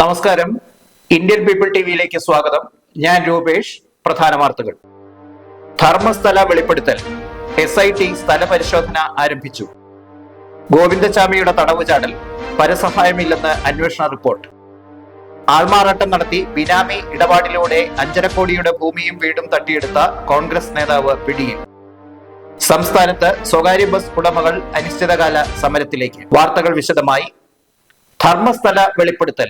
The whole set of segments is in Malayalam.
നമസ്കാരം. ഇന്ത്യൻ പീപ്പിൾ ടിവിയിലേക്ക് സ്വാഗതം. ഞാൻ രൂപേഷ് പ്രധാന വാർത്തകൾ. ധർമ്മസ്ഥല വെളിപ്പെടുത്തൽ. എസ് ഐ ടി സ്ഥല പരിശോധന ആരംഭിച്ചു ഗോവിന്ദചാമിയുടെ തടവുചാടൽ പരസഹായമില്ലെന്ന് അന്വേഷണ റിപ്പോർട്ട്. ആൾമാറാട്ടം നടത്തി ബിനാമി ഇടപാടിലൂടെ അഞ്ചര കോടിയുടെ ഭൂമിയും വീടും തട്ടിയെടുത്ത കോൺഗ്രസ് നേതാവ് പിടിയിൽ. സംസ്ഥാനത്ത് സ്വകാര്യ ബസ് ഉടമകൾ അനിശ്ചിതകാല സമരത്തിലേക്ക്. വാർത്തകൾ വിശദമായി. ധർമ്മസ്ഥല വെളിപ്പെടുത്തൽ.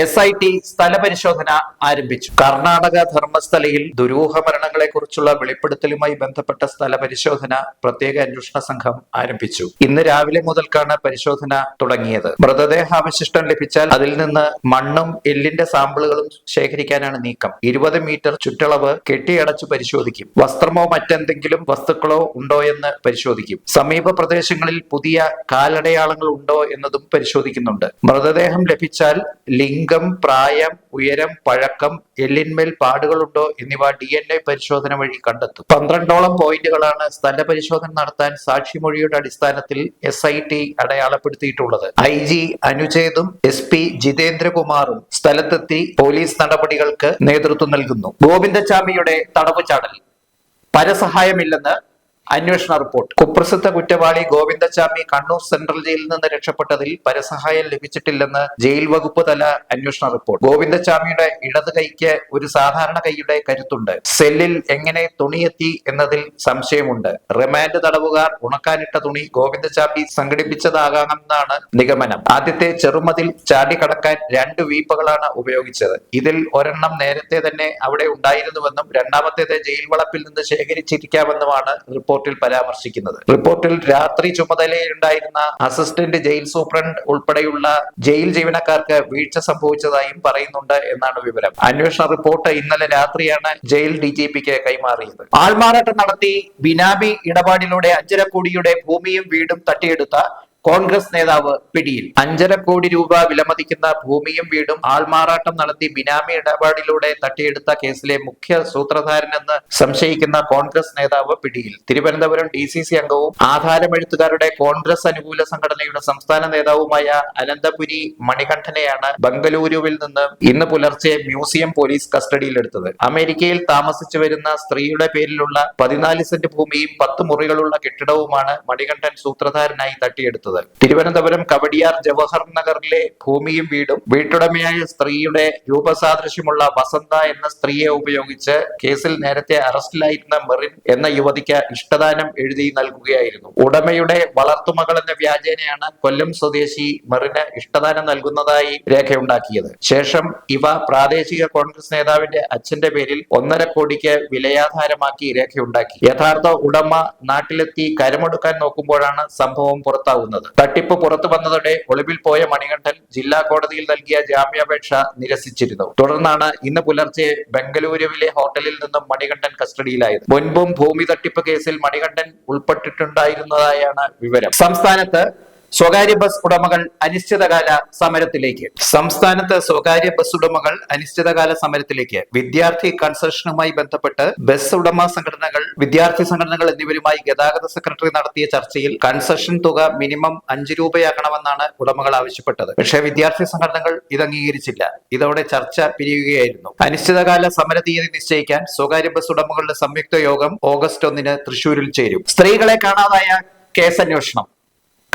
എസ് ഐ ടി സ്ഥലപരിശോധന ആരംഭിച്ചു. കർണാടക ധർമ്മസ്ഥലയിൽ ദുരൂഹ മരണങ്ങളെ കുറിച്ചുള്ള വെളിപ്പെടുത്തലുമായി ബന്ധപ്പെട്ട സ്ഥലപരിശോധന പ്രത്യേക അന്വേഷണ സംഘം ആരംഭിച്ചു. ഇന്ന് രാവിലെ മുതൽക്കാണ് പരിശോധന തുടങ്ങിയത്. മൃതദേഹാവശിഷ്ടം ലഭിച്ചാൽ അതിൽ നിന്ന് മണ്ണും എല്ലിന്റെ സാമ്പിളുകളും ശേഖരിക്കാനാണ് നീക്കം. ഇരുപത് മീറ്റർ ചുറ്റളവ് കെട്ടിയടച്ചു പരിശോധിക്കും. വസ്ത്രമോ മറ്റെന്തെങ്കിലും വസ്തുക്കളോ ഉണ്ടോ എന്ന് പരിശോധിക്കും. സമീപ പ്രദേശങ്ങളിൽ പുതിയ കാലടയാളങ്ങൾ ഉണ്ടോ എന്നതും പരിശോധിക്കുന്നുണ്ട്. മൃതദേഹം ലഭിച്ചാൽ ലിംഗം പ്രായം ഉയരം പഴക്കം എല്ലിന്മേൽ പാടുകളുണ്ടോ എന്നിവ ഡി എൻ എ പരിശോധന വഴി കണ്ടെത്തും. പന്ത്രണ്ടോളം പോയിന്റുകളാണ് സ്ഥല പരിശോധന നടത്താൻ സാക്ഷിമൊഴിയുടെ അടിസ്ഥാനത്തിൽ എസ് ഐ ടി അടയാളപ്പെടുത്തിയിട്ടുള്ളത്. ഐ ജി അനുചേതും എസ് പി ജിതേന്ദ്രകുമാറും സ്ഥലത്തെത്തി പോലീസ് നടപടികൾക്ക് നേതൃത്വം നൽകുന്നു. ഗോവിന്ദചാമിയുടെ തടവ് ചാടൽ പരസഹായമില്ലെന്ന് അന്വേഷണ റിപ്പോർട്ട്. കുപ്രസിദ്ധ കുറ്റവാളി ഗോവിന്ദചാമി കണ്ണൂർ സെൻട്രൽ ജയിലിൽ നിന്ന് രക്ഷപ്പെട്ടതിൽ പരസഹായം ലഭിച്ചിട്ടില്ലെന്ന് ജയിൽ വകുപ്പ് തല അന്വേഷണ റിപ്പോർട്ട്. ഗോവിന്ദചാമിയുടെ ഇടത് കൈക്ക് ഒരു സാധാരണ കൈയുടെ കരുത്തുണ്ട്. സെല്ലിൽ എങ്ങനെ തുണിയെത്തി എന്നതിൽ സംശയമുണ്ട്. റിമാൻഡ് തടവുകാർ ഉണക്കാനിട്ട തുണി ഗോവിന്ദചാമി സംഘടിപ്പിച്ചതാകാമെന്നാണ് നിഗമനം. ആദ്യത്തെ ചെറുമതിൽ ചാടിക്കടക്കാൻ രണ്ട് വീപ്പകളാണ് ഉപയോഗിച്ചത്. ഇതിൽ ഒരെണ്ണം നേരത്തെ തന്നെ അവിടെ ഉണ്ടായിരുന്നുവെന്നും രണ്ടാമത്തേത് ജയിൽ വളപ്പിൽ നിന്ന് ശേഖരിച്ചിരിക്കാമെന്നുമാണ് റിപ്പോർട്ടിൽ പരാമർശിക്കുന്നത്. റിപ്പോർട്ടിൽ രാത്രി ചുമതലയിലുണ്ടായിരുന്ന അസിസ്റ്റന്റ് ജയിൽ സൂപ്രണ്ട് ഉൾപ്പെടെയുള്ള ജയിൽ ജീവനക്കാർക്ക് വീഴ്ച സംഭവിച്ചതായും പറയുന്നുണ്ട് എന്നാണ് വിവരം. അന്വേഷണ റിപ്പോർട്ട് ഇന്നലെ രാത്രിയാണ് ജയിൽ ഡി ജി പിക്ക് കൈമാറിയത്. ആൾമാറാട്ടം നടത്തി ബിനാമി ഇടപാടിലൂടെ അഞ്ചര കോടിയുടെ ഭൂമിയും വീടും തട്ടിയെടുത്ത കോൺഗ്രസ് നേതാവ് പിടിയിൽ. അഞ്ചര കോടി രൂപ വിലമതിക്കുന്ന ഭൂമിയും വീടും ആൾമാറാട്ടം നടത്തി ബിനാമി ഇടപാടിലൂടെ തട്ടിയെടുത്ത കേസിലെ മുഖ്യ സൂത്രധാരനെന്ന് സംശയിക്കുന്ന കോൺഗ്രസ് നേതാവ് പിടിയിൽ. തിരുവനന്തപുരം ഡി സി സി അംഗവും ആധാരമെഴുത്തുകാരുടെ കോൺഗ്രസ് അനുകൂല സംഘടനയുടെ സംസ്ഥാന നേതാവുമായ അനന്തപുരി മണികണ്ഠനെയാണ് ബംഗളൂരുവിൽ നിന്ന് ഇന്ന് പുലർച്ചെ മ്യൂസിയം പോലീസ് കസ്റ്റഡിയിലെടുത്തത്. അമേരിക്കയിൽ താമസിച്ചു വരുന്ന സ്ത്രീയുടെ പേരിലുള്ള പതിനാല് സെന്റ് ഭൂമിയും പത്ത് മുറികളുള്ള കെട്ടിടവുമാണ് മണികണ്ഠൻ സൂത്രധാരനായി തട്ടിയെടുത്തത്. തിരുവനന്തപുരം കവടിയാർ ജവഹർ നഗറിലെ ഭൂമിയും വീടും വീട്ടുടമയായ സ്ത്രീയുടെ രൂപസാദൃശ്യമുള്ള വസന്ത എന്ന സ്ത്രീയെ ഉപയോഗിച്ച് കേസിൽ നേരത്തെ അറസ്റ്റിലായിരുന്ന മെറിൻ എന്ന യുവതിക്ക് ഇഷ്ടദാനം എഴുതി നൽകുകയായിരുന്നു. ഉടമയുടെ വളർത്തുമകൾ എന്ന വ്യാജേനയാണ് കൊല്ലം സ്വദേശി മെറിന് ഇഷ്ടദാനം നൽകുന്നതായി രേഖയുണ്ടാക്കിയത്. ശേഷം ഇവ പ്രാദേശിക കോൺഗ്രസ് നേതാവിന്റെ അച്ഛന്റെ പേരിൽ ഒന്നര കോടിക്ക് വിലയാധാരമാക്കി രേഖയുണ്ടാക്കി. യഥാർത്ഥ ഉടമ നാട്ടിലെത്തി കരമെടുക്കാൻ നോക്കുമ്പോഴാണ് സംഭവം പുറത്താവുന്നത്. തട്ടിപ്പ് പുറത്തു വന്നതോടെ ഒളിവിൽ പോയ മണികണ്ഠൻ ജില്ലാ കോടതിയിൽ നൽകിയ ജാമ്യാപേക്ഷ നിരസിച്ചിരുന്നു. തുടർന്നാണ് ഇന്ന് പുലർച്ചെ ബംഗളൂരുവിലെ ഹോട്ടലിൽ നിന്നും മണികണ്ഠൻ കസ്റ്റഡിയിലായത്. മുൻപും ഭൂമി തട്ടിപ്പ് കേസിൽ മണികണ്ഠൻ ഉൾപ്പെട്ടിട്ടുണ്ടായിരുന്നതായാണ് വിവരം. സംസ്ഥാനത്ത് സ്വകാര്യ ബസ് ഉടമകൾ അനിശ്ചിതകാല സമരത്തിലേക്ക്. സംസ്ഥാനത്ത് സ്വകാര്യ ബസ് ഉടമകൾ അനിശ്ചിതകാല സമരത്തിലേക്ക്. വിദ്യാർത്ഥി കൺസെഷനുമായി ബന്ധപ്പെട്ട് ബസ് ഉടമ സംഘടനകൾ വിദ്യാർത്ഥി സംഘടനകൾ എന്നിവരുമായി ഗതാഗത സെക്രട്ടറി നടത്തിയ ചർച്ചയിൽ കൺസെഷൻ തുക മിനിമം അഞ്ചു രൂപയാക്കണമെന്നാണ് ഉടമകൾ ആവശ്യപ്പെട്ടത്. പക്ഷേ വിദ്യാർത്ഥി സംഘടനകൾ ഇത് അംഗീകരിച്ചില്ല. ഇതോടെ ചർച്ച പിരിയുകയായിരുന്നു. അനിശ്ചിതകാല സമര തീയതി നിശ്ചയിക്കാൻ സ്വകാര്യ ബസ് ഉടമകളുടെ സംയുക്ത യോഗം ഓഗസ്റ്റ് ഒന്നിന് തൃശൂരിൽ ചേരും. സ്ത്രീകളെ കാണാതായ കേസന്വേഷണം.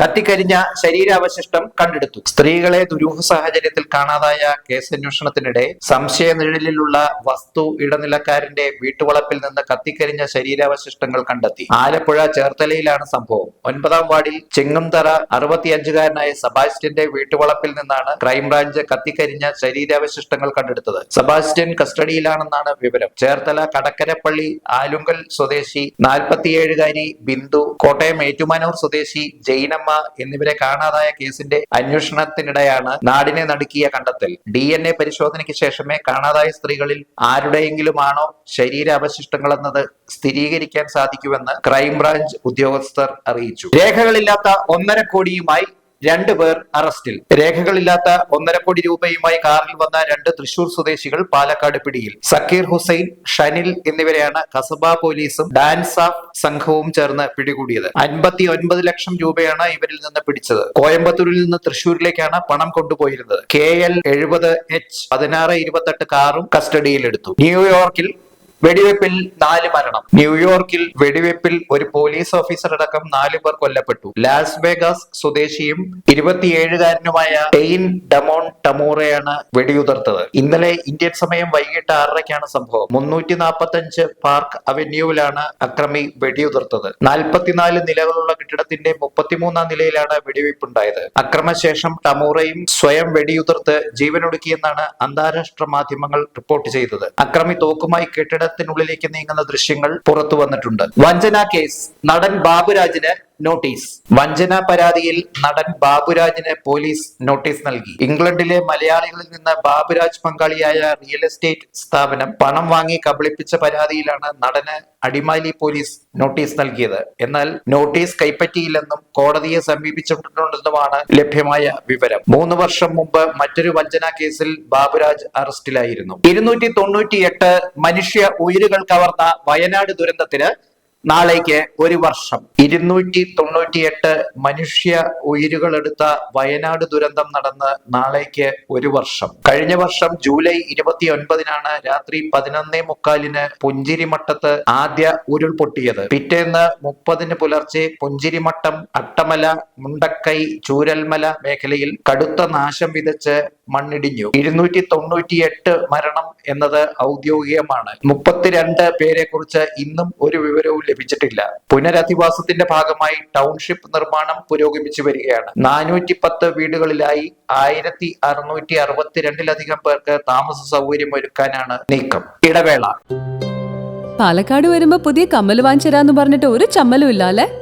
കത്തിക്കരിഞ്ഞ ശരീരാവശിഷ്ടം കണ്ടെടുത്തു. സ്ത്രീകളെ ദുരൂഹ സാഹചര്യത്തിൽ കാണാതായ കേസന്വേഷണത്തിനിടെ സംശയ നിഴലിലുള്ള വസ്തു ഇടനിലക്കാരന്റെ വീട്ടുവളപ്പിൽ നിന്ന് കത്തിക്കരിഞ്ഞ ശരീരാവശിഷ്ടങ്ങൾ കണ്ടെത്തി. ആലപ്പുഴ ചേർത്തലയിലാണ് സംഭവം. ഒൻപതാം വാർഡിൽ ചെങ്ങുംതറ അറുപത്തിയഞ്ചുകാരനായ സബാസ്റ്റ്യന്റെ വീട്ടുവളപ്പിൽ നിന്നാണ് ക്രൈംബ്രാഞ്ച് കത്തിക്കരിഞ്ഞ ശരീരാവശിഷ്ടങ്ങൾ കണ്ടെടുത്തത്. സബാസ്റ്റ്യൻ കസ്റ്റഡിയിലാണെന്നാണ് വിവരം. ചേർത്തല കടക്കരപ്പള്ളി ആലുങ്കൽ സ്വദേശി നാൽപ്പത്തിയേഴുകാരി ബിന്ദു കോട്ടയം ഏറ്റുമാനൂർ സ്വദേശി ജൈനമ്മ എന്നിവരെ കാണാതായ കേസിന്റെ അന്വേഷണത്തിനിടെയാണ് നാടിനെ നടുക്കിയ കണ്ടെത്തൽ. ഡി എൻ എ പരിശോധനയ്ക്ക് ശേഷമേ കാണാതായ സ്ത്രീകളിൽ ആരുടെയെങ്കിലുമാണോ ശരീര അവശിഷ്ടങ്ങൾ എന്നത് സ്ഥിരീകരിക്കാൻ സാധിക്കുമെന്ന് ക്രൈംബ്രാഞ്ച് ഉദ്യോഗസ്ഥർ അറിയിച്ചു. രേഖകളില്ലാത്ത ഒന്നര കോടിയുമായി രണ്ടുപേർ അറസ്റ്റിൽ. രേഖകളില്ലാത്ത ഒന്നര കോടി രൂപയുമായി കാറിൽ വന്ന രണ്ട് തൃശൂർ സ്വദേശികൾ പാലക്കാട് പിടിയിൽ. സക്കീർ ഹുസൈൻ ഷനിൽ എന്നിവരെയാണ് കസബ പോലീസും ഡാൻസ് ആഫ് സംഘവും ചേർന്ന് പിടികൂടിയത്. അൻപത്തി ഒൻപത് ലക്ഷം രൂപയാണ് ഇവരിൽ നിന്ന് പിടിച്ചത്. കോയമ്പത്തൂരിൽ നിന്ന് തൃശൂരിലേക്കാണ് പണം കൊണ്ടുപോയിരുന്നത്. കെ എൽ എഴുപത് എച്ച് പതിനാറ് ഇരുപത്തെട്ട് കാറും കസ്റ്റഡിയിലെടുത്തു. ന്യൂയോർക്കിൽ വെടിവെപ്പിൽ നാല് മരണം. ന്യൂയോർക്കിൽ വെടിവെപ്പിൽ ഒരു പോലീസ് ഓഫീസർ അടക്കം നാലു പേർ കൊല്ലപ്പെട്ടു. ലാസ് വേഗാസ് സ്വദേശിയും ഇരുപത്തിയേഴുകാരനുമായ ടെയിൻ ഡമോൺ ടമോറയാണ് വെടിയുതിർത്തത്. ഇന്നലെ ഇന്ത്യൻ സമയം വൈകിട്ട് ആറരയ്ക്കാണ് സംഭവം. മുന്നൂറ്റി നാൽപ്പത്തി അഞ്ച് പാർക്ക് അവന്യൂവിലാണ് അക്രമി വെടിയുതിർത്തത്. നാൽപ്പത്തിനാല് നിലകളുള്ള കെട്ടിടത്തിന്റെ മുപ്പത്തിമൂന്നാം നിലയിലാണ് വെടിവെയ്പുണ്ടായത് അക്രമശേഷം ടമോറയും സ്വയം വെടിയുതിർത്ത് ജീവനൊടുക്കിയെന്നാണ് അന്താരാഷ്ട്ര മാധ്യമങ്ങൾ റിപ്പോർട്ട് ചെയ്തത്. അക്രമി തോക്കുമായി കെട്ടിടത്തിനുള്ളിലേക്ക് നീങ്ങുന്ന ദൃശ്യങ്ങൾ പുറത്തു വന്നിട്ടുണ്ട്. വഞ്ചന കേസ്. നടൻ ബാബുരാജിന് നോട്ടീസ്. വഞ്ചന പരാതിയിൽ നടൻ ബാബുരാജിന് പോലീസ് നോട്ടീസ് നൽകി. ഇംഗ്ലണ്ടിലെ മലയാളികളിൽ നിന്ന് ബാബുരാജ് പങ്കാളിയായ റിയൽ എസ്റ്റേറ്റ് സ്ഥാപനം പണം വാങ്ങി കബളിപ്പിച്ച പരാതിയിലാണ് നടന് അടിമാലി പോലീസ് നോട്ടീസ് നൽകിയത്. എന്നാൽ നോട്ടീസ് കൈപ്പറ്റിയില്ലെന്നും കോടതിയെ സമീപിച്ചിട്ടുണ്ടെന്നുമാണ് ലഭ്യമായ വിവരം. മൂന്ന് വർഷം മുമ്പ് മറ്റൊരു വഞ്ചന കേസിൽ ബാബുരാജ് അറസ്റ്റിലായിരുന്നു. ഇരുന്നൂറ്റി തൊണ്ണൂറ്റിയെട്ട് മനുഷ്യ ഉയിരുകൾ കവർന്ന വയനാട് ദുരന്തത്തിന് നാളേക്ക് ഒരു വർഷം. ഇരുന്നൂറ്റി തൊണ്ണൂറ്റിയെട്ട് മനുഷ്യ ഉയിരുകളെടുത്ത വയനാട് ദുരന്തം നടന്ന് നാളേക്ക് ഒരു വർഷം. കഴിഞ്ഞ വർഷം ജൂലൈ ഇരുപത്തി ഒൻപതിനാണ് രാത്രി പതിനൊന്നേ മുക്കാലിന് പുഞ്ചിരിമട്ടത്ത് ആദ്യ ഉരുൾപൊട്ടിയത്. പിറ്റേന്ന് മുപ്പതിന് പുലർച്ചെ പുഞ്ചിരിമട്ടം അട്ടമല മുണ്ടക്കൈ ചൂരൽമല മേഖലയിൽ കടുത്ത നാശം വിതച്ച് മണ്ണിടിഞ്ഞു. ഇരുന്നൂറ്റി തൊണ്ണൂറ്റി എട്ട് മരണം എന്നത് ഔദ്യോഗികമാണ്. മുപ്പത്തിരണ്ട് പേരെ കുറിച്ച് ഇന്നും ഒരു വിവരവും ലഭിച്ചിട്ടില്ല. പുനരധിവാസത്തിന്റെ ഭാഗമായി ടൗൺഷിപ്പ് നിർമ്മാണം പുരോഗമിച്ചു വരികയാണ്. നാനൂറ്റി പത്ത് വീടുകളിലായി ആയിരത്തി അറുന്നൂറ്റി അറുപത്തിരണ്ടിലധികം പേർക്ക് താമസ സൗകര്യം ഒരുക്കാനാണ് നീക്കം. ഇടവേള. പാലക്കാട് വരുമ്പോ പുതിയ കമ്മൽ വാങ്ങിച്ചരാന്ന് പറഞ്ഞിട്ട് ഒരു ചമ്മലും ഇല്ല അല്ലെ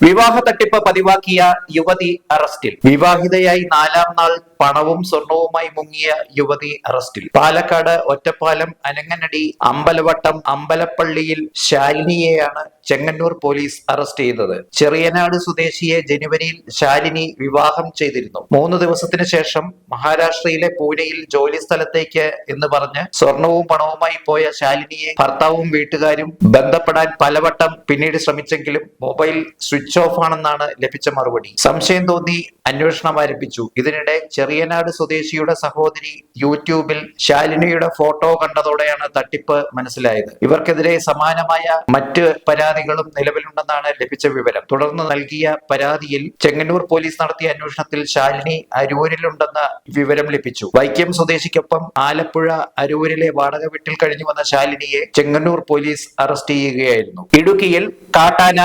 വിവാഹ തട്ടിപ്പ് പതിവാക്കിയ യുവതി അറസ്റ്റിൽ. വിവാഹിതയായി നാലാം നാൾ പണവും സ്വർണവുമായി മുങ്ങിയ യുവതി അറസ്റ്റിൽ. പാലക്കാട് ഒറ്റപ്പാലം അനങ്ങനടി അമ്പലവട്ടം അമ്പലപ്പള്ളിയിൽ ശാലിനിയെയാണ് ചെങ്ങന്നൂർ പോലീസ് അറസ്റ്റ് ചെയ്തത്. ചെറിയനാട് സ്വദേശിയെ ജനുവരിയിൽ ശാലിനി വിവാഹം ചെയ്തിരുന്നു. മൂന്ന് ദിവസത്തിന് ശേഷം മഹാരാഷ്ട്രയിലെ പൂനെയിൽ ജോലി സ്ഥലത്തേക്ക് എന്ന് പറഞ്ഞ് സ്വർണവും പണവുമായി പോയ ശാലിനിയെ ഭർത്താവും വീട്ടുകാരും ബന്ധപ്പെടാൻ പലവട്ടം പിന്നീട് ശ്രമിച്ചെങ്കിലും മൊബൈൽ സ്വിച്ച് ഓഫ് ആണെന്നാണ് ലഭിച്ച മറുപടി. സംശയം തോന്നി അന്വേഷണം ആരംഭിച്ചു. ഇതിനിടെ ചെറിയനാട് സ്വദേശിയുടെ സഹോദരി യൂട്യൂബിൽ ശാലിനിയുടെ ഫോട്ടോ കണ്ടതോടെയാണ് തട്ടിപ്പ് മനസ്സിലായത്. ഇവർക്കെതിരെ സമാനമായ മറ്റ് പരാതികളും നിലവിലുണ്ടെന്നാണ് ലഭിച്ച വിവരം. തുടർന്ന് നൽകിയ പരാതിയിൽ ചെങ്ങന്നൂർ പോലീസ് നടത്തിയ അന്വേഷണത്തിൽ ശാലിനി അരൂരിലുണ്ടെന്ന വിവരം ലഭിച്ചു. വൈക്കം സ്വദേശിക്കൊപ്പം ആലപ്പുഴ അരൂരിലെ വാടക വീട്ടിൽ കഴിഞ്ഞു വന്ന ശാലിനിയെ ചെങ്ങന്നൂർ പോലീസ് അറസ്റ്റ് ചെയ്യുകയായിരുന്നു. ഇടുക്കിയിൽ കാട്ടാന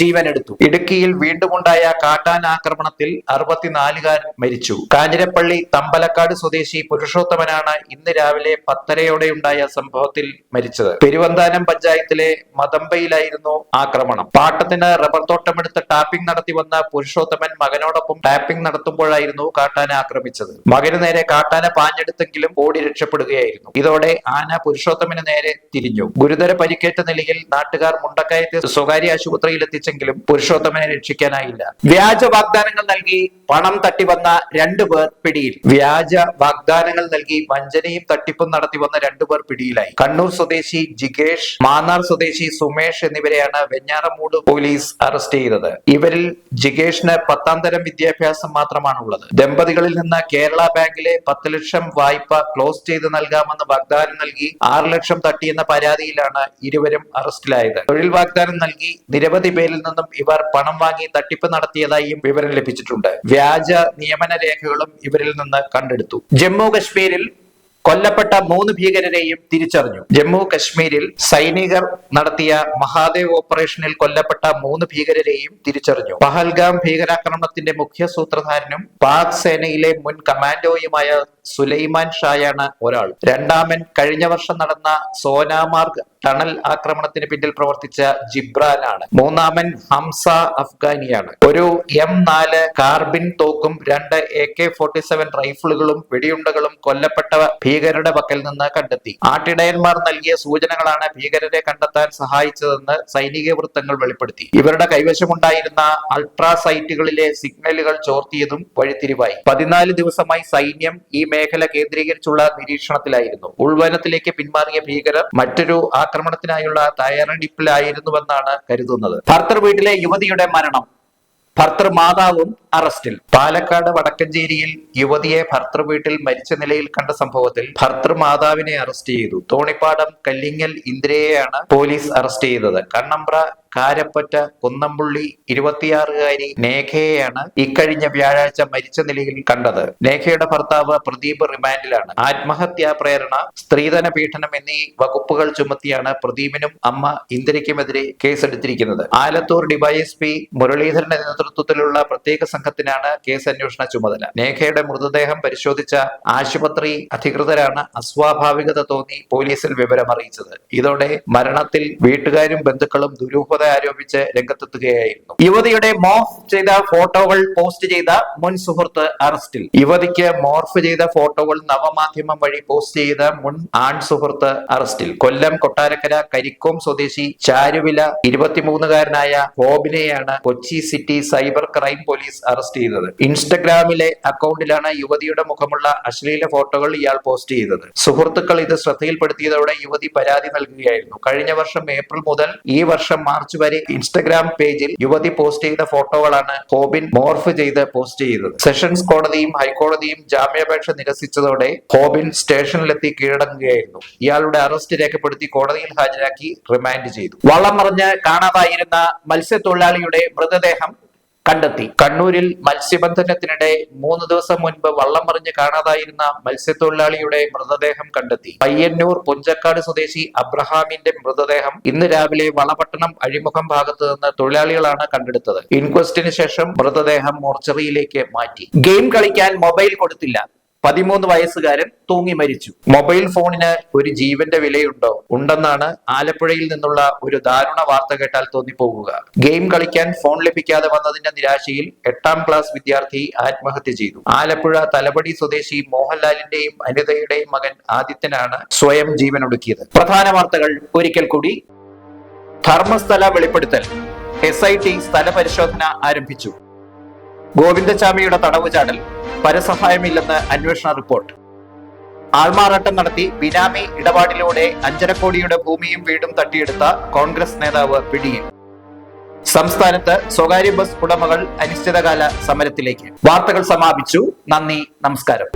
ജീവനെടുത്തു. ഇടുക്കിയിൽ വീണ്ടുമുണ്ടായ കാട്ടാൻ ആക്രമണത്തിൽ അറുപത്തിനാലുകാരൻ മരിച്ചു. കാഞ്ഞിരപ്പള്ളി തമ്പലക്കാട് സ്വദേശി പുരുഷോത്തമനാണ് ഇന്ന് രാവിലെ പത്തരയോടെയുണ്ടായ സംഭവത്തിൽ മരിച്ചത്. പെരുവന്താനം പഞ്ചായത്തിലെ മതമ്പയിലായിരുന്നു ആക്രമണം. പാട്ടത്തിന് റബ്ബർ തോട്ടമെടുത്ത് ടാപ്പിംഗ് നടത്തി വന്ന പുരുഷോത്തമൻ മകനോടൊപ്പം ടാപ്പിംഗ് നടത്തുമ്പോഴായിരുന്നു കാട്ടാന ആക്രമിച്ചത്. മകന് നേരെ കാട്ടാന പാഞ്ഞെടുത്തെങ്കിലും ഓടി രക്ഷപ്പെടുകയായിരുന്നു. ഇതോടെ ആന പുരുഷോത്തമന് നേരെ തിരിഞ്ഞു. ഗുരുതര പരിക്കേറ്റ നിലയിൽ നാട്ടുകാർ മുണ്ടക്കയത്തെ സ്വകാര്യ ആശുപത്രിയിൽ എത്തിച്ചെങ്കിലും പുരുഷോത്തമനെ രക്ഷിക്കാനായില്ല. വ്യാജ വാഗ്ദാനങ്ങൾ നൽകി പണം തട്ടി വന്ന തട്ടിവന്ന രണ്ടുപേർ പിടിയിൽ. വ്യാജ വാഗ്ദാനങ്ങൾ നൽകി വഞ്ചനയും തട്ടിപ്പും നടത്തി വന്ന രണ്ടു പേർ പിടിയിലായി. കണ്ണൂർ സ്വദേശി ജിഗേഷ് മാന്നാർ സ്വദേശി സുമേഷ് എന്നിവരെയാണ് വെഞ്ഞാറമൂട് പോലീസ് അറസ്റ്റ് ചെയ്തത്. ഇവരിൽ ജിഗേഷിന് പത്താം തരം വിദ്യാഭ്യാസം മാത്രമാണ് ഉള്ളത് ദമ്പതികളിൽ നിന്ന് കേരള ബാങ്കിലെ പത്ത് ലക്ഷം വായ്പ ക്ലോസ് ചെയ്ത് നൽകാമെന്ന് വാഗ്ദാനം നൽകി ആറ് ലക്ഷം തട്ടിയെന്ന പരാതിയിലാണ് ഇരുവരും അറസ്റ്റിലായത്. തൊഴിൽ വാഗ്ദാനം നൽകി നിരവധി പേരിൽ നിന്നും ഇവർ പണം വാങ്ങി തട്ടിപ്പ് നടത്തിയതായും വിവരം ലഭിച്ചിട്ടുണ്ട്. വ്യാജ നിയമന രേഖകളും ഇവരിൽ നിന്ന് കണ്ടെടുത്തു. ജമ്മു കശ്മീരിൽ കൊല്ലപ്പെട്ട മൂന്ന് ഭീകരരെയും തിരിച്ചറിഞ്ഞു. ജമ്മു കശ്മീരിൽ സൈനികർ നടത്തിയ മഹാദേവ് ഓപ്പറേഷനിൽ കൊല്ലപ്പെട്ട മൂന്ന് ഭീകരരെയും തിരിച്ചറിഞ്ഞു. പഹൽഗാം ഭീകരാക്രമണത്തിന്റെ മുഖ്യ സൂത്രധാരനും പാക് സേനയിലെ മുൻ കമാൻഡോയുമായ സുലൈമാൻ ഷായാണ് ഒരാൾ. രണ്ടാമൻ കഴിഞ്ഞ വർഷം നടന്ന സോനാമാർഗ് ടണൽ ആക്രമണത്തിന് പിന്നിൽ പ്രവർത്തിച്ച ജിബ്രാനാണ്. മൂന്നാമൻ ഹംസ അഫ്ഗാനിയാണ്. ഒരു എം നാല് കാർബിൻ തോക്കും രണ്ട് എ കെ ഫോർട്ടി സെവൻ റൈഫിളുകളും വെടിയുണ്ടകളും കൊല്ലപ്പെട്ട ഭീകരരുടെ പക്കൽ നിന്ന് കണ്ടെത്തി. ആട്ടിടയന്മാർ നൽകിയ സൂചനകളാണ് ഭീകരരെ കണ്ടെത്താൻ സഹായിച്ചതെന്ന് സൈനിക വൃത്തങ്ങൾ വെളിപ്പെടുത്തി. ഇവരുടെ കൈവശമുണ്ടായിരുന്ന അൾട്രാസൈറ്റുകളിലെ സിഗ്നലുകൾ ചോർത്തിയതും വഴിത്തിരിവായി. പതിനാല് ദിവസമായി സൈന്യം ഈ മേഖല കേന്ദ്രീകരിച്ചുള്ള നിരീക്ഷണത്തിലായിരുന്നു. ഉൾവനത്തിലേക്ക് പിന്മാറിയ ഭീകരർ മറ്റൊരു ആക്രമണത്തിനായുള്ള തയ്യാറെടുപ്പിലായിരുന്നുവെന്നാണ് കരുതുന്നത്. ഭർത്തർ വീട്ടിലെ യുവതിയുടെ മരണം. ഭർത്തൃ മാതാവും അറസ്റ്റിൽ. പാലക്കാട് വടക്കഞ്ചേരിയിൽ യുവതിയെ ഭർത്തൃ വീട്ടിൽ മരിച്ച നിലയിൽ കണ്ട സംഭവത്തിൽ ഭർത്തൃ മാതാവിനെ അറസ്റ്റ് ചെയ്തു. തോണിപ്പാടം കല്ലിങ്ങൽ ഇന്ദിരയെയാണ് പോലീസ് അറസ്റ്റ് ചെയ്തത്. കണ്ണമ്പ്ര കാരപ്പറ്റ കുന്നംപുള്ളി ഇരുപത്തിയാറുകാരി നേഖയെയാണ് ഇക്കഴിഞ്ഞ വ്യാഴാഴ്ച മരിച്ച നിലയിൽ കണ്ടത്. നേഖയുടെ ഭർത്താവ് പ്രദീപ് റിമാൻഡിലാണ്. ആത്മഹത്യാ പ്രേരണ സ്ത്രീധന പീഡനം എന്നീ വകുപ്പുകൾ ചുമത്തിയാണ് പ്രദീപിനും അമ്മ ഇന്ദിരയ്ക്കുമെതിരെ കേസെടുത്തിരിക്കുന്നത്. ആലത്തൂർ ഡിവൈഎസ്പി മുരളീധരന്റെ നേതൃത്വത്തിലുള്ള പ്രത്യേക സംഘത്തിനാണ് കേസ് അന്വേഷണ ചുമതല. നേഖയുടെ മൃതദേഹം പരിശോധിച്ച ആശുപത്രി അധികൃതരാണ് അസ്വാഭാവികത തോന്നി പോലീസിൽ വിവരം അറിയിച്ചത് ഇതോടെ മരണത്തിൽ വീട്ടുകാരും ബന്ധുക്കളും ദുരൂഹത ആരോപിച്ച് രംഗത്തെത്തുകയായിരുന്നു. യുവതിയുടെ മോർഫ് ചെയ്ത ഫോട്ടോകൾ പോസ്റ്റ് ചെയ്ത മുൻ സുഹൃത്ത് അറസ്റ്റിൽ. യുവതിക്ക് മോർഫ് ചെയ്ത ഫോട്ടോകൾ നവമാധ്യമം വഴി പോസ്റ്റ് ചെയ്ത മുൻ ആൺ സുഹൃത്ത് അറസ്റ്റിൽ. കൊല്ലം കൊട്ടാരക്കര കരിക്കോം സ്വദേശി ചാരുവില ഇരുപത്തിമൂന്നുകാരനായ ഹോബിനെയാണ് Kochi city cyber crime police arrest ചെയ്തത്. ഇൻസ്റ്റഗ്രാമിലെ അക്കൗണ്ടിലാണ് യുവതിയുടെ മുഖമുള്ള അശ്ലീല ഫോട്ടോകൾ ഇയാൾ പോസ്റ്റ് ചെയ്തത്. സുഹൃത്തുക്കൾ ഇത് ശ്രദ്ധയിൽപ്പെടുത്തിയതോടെ യുവതി പരാതി നൽകുകയായിരുന്നു. കഴിഞ്ഞ വർഷം ഏപ്രിൽ മുതൽ ഈ വർഷം മാർച്ച് വരെ ഇൻസ്റ്റഗ്രാം പേജിൽ യുവതി പോസ്റ്റ് ചെയ്ത ഫോട്ടോകളാണ് ഹോബിൻ മോർഫ് ചെയ്ത് പോസ്റ്റ് ചെയ്തത്. സെഷൻസ് കോടതിയും ഹൈക്കോടതിയും ജാമ്യാപേക്ഷ നിരസിച്ചതോടെ ഹോബിൻ സ്റ്റേഷനിലെത്തി കീഴടങ്ങുകയായിരുന്നു. ഇയാളുടെ അറസ്റ്റ് രേഖപ്പെടുത്തി കോടതിയിൽ ഹാജരാക്കി റിമാൻഡ് ചെയ്തു. വള്ളം മറിഞ്ഞ് കാണാതായിരുന്ന മത്സ്യത്തൊഴിലാളിയുടെ മൃതദേഹം കണ്ടെത്തി. കണ്ണൂരിൽ മത്സ്യബന്ധനത്തിനിടെ മൂന്ന് ദിവസം മുൻപ് വള്ളം മറിഞ്ഞ് കാണാതായിരുന്ന മത്സ്യത്തൊഴിലാളിയുടെ മൃതദേഹം കണ്ടെത്തി. പയ്യന്നൂർ പുഞ്ചക്കാട് സ്വദേശി അബ്രഹാമിന്റെ മൃതദേഹം ഇന്ന് രാവിലെ വളപട്ടണം അഴിമുഖം ഭാഗത്ത് നിന്ന് തൊഴിലാളികളാണ് കണ്ടെടുത്തത്. ഇൻക്വസ്റ്റിന് ശേഷം മൃതദേഹം മോർച്ചറിയിലേക്ക് മാറ്റി. ഗെയിം കളിക്കാൻ മൊബൈൽ കൊടുത്തില്ല. പതിമൂന്ന് വയസ്സുകാരൻ തൂങ്ങി മരിച്ചു. മൊബൈൽ ഫോണിന് ഒരു ജീവന്റെ വിലയുണ്ടോ? ഉണ്ടെന്നാണ് ആലപ്പുഴയിൽ നിന്നുള്ള ഒരു ദാരുണ വാർത്ത കേട്ടാൽ തോന്നിപ്പോകുക. ഗെയിം കളിക്കാൻ ഫോൺ ലഭിക്കാതെ വന്നതിന്റെ നിരാശയിൽ എട്ടാം ക്ലാസ് വിദ്യാർത്ഥി ആത്മഹത്യ ചെയ്തു. ആലപ്പുഴ തലപടി സ്വദേശി മോഹൻലാലിന്റെയും അനിതയുടെയും മകൻ ആദിത്യനാണ് സ്വയം ജീവനൊടുക്കിയത്. പ്രധാന വാർത്തകൾ ഒരിക്കൽ കൂടി. ധർമ്മസ്ഥല വെളിപ്പെടുത്തൽ. എസ് ഐ ടി സ്ഥലപരിശോധന ആരംഭിച്ചു. ഗോവിന്ദചാമിയുടെ തടവ് ചാടൽ പരസഹായമില്ലെന്ന് അന്വേഷണ റിപ്പോർട്ട്. ആൾമാറാട്ടം നടത്തി ബിനാമി ഇടപാടിലൂടെ അഞ്ചര കോടിയുടെ ഭൂമിയും വീടും തട്ടിയെടുത്ത കോൺഗ്രസ് നേതാവ് പിടിയിൽ. സംസ്ഥാനത്ത് സ്വകാര്യ ബസ് ഉടമകൾ അനിശ്ചിതകാല സമരത്തിലേക്ക്. വാർത്തകൾ സമാപിച്ചു. നന്ദി നമസ്കാരം.